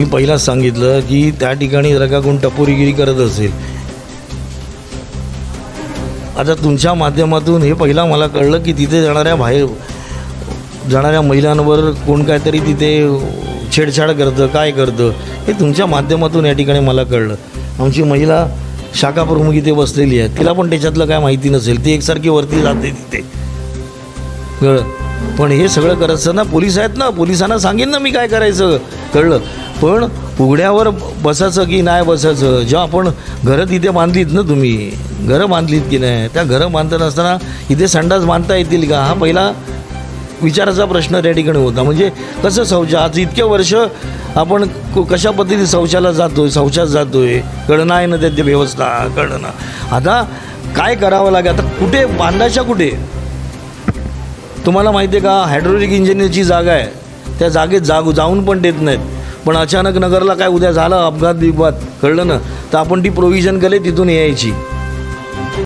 मी पहिलाच सांगितलं की त्या ठिकाणी जर का कोण टपोरीगिरी करत असेल. आता तुमच्या माध्यमातून हे पहिला मला कळलं की तिथे जाणाऱ्या बाहेर जाणाऱ्या महिलांवर कोण काहीतरी तिथे छेडछाड करतं काय करतं हे तुमच्या माध्यमातून या ठिकाणी मला कळलं. आमची महिला शाखा प्रमुख इथे बसलेली आहे. तिला पण त्याच्यातलं काय माहिती नसेल. ती एकसारखी वरती जाते तिथे. कळलं? पण हे सगळं करत असताना पोलीस आहेत ना पोलिसांना सांगेन ना मी काय करायचं कळलं? पण उघड्यावर बसायचं की नाही बसायचं जेव्हा आपण घरं तिथे बांधलीत ना तुम्ही घरं बांधलीत की नाही त्या घरं बांधत असताना इथे संडास बांधता येतील का? हा पहिला विचाराचा प्रश्न त्या ठिकाणी होता. म्हणजे कसं शौच आज इतके वर्ष आपण क- कशा पद्धतीने शौचाला जातोय शौचात जातो आहे कळणं आहे ना त्याची व्यवस्था कळणं आता काय करावं लागेल? आता कुठे बांधायच्या कुठे? तुम्हाला माहिती आहे का हायड्रोलिक इंजिनियरची जागा आहे त्या जागेत जाग जाऊन पण देत नाहीत. पण अचानक नगरला काय उद्या झालं अपघात बिपघात कळलं ना तर आपण ती प्रोव्हिजन केले तिथून यायची.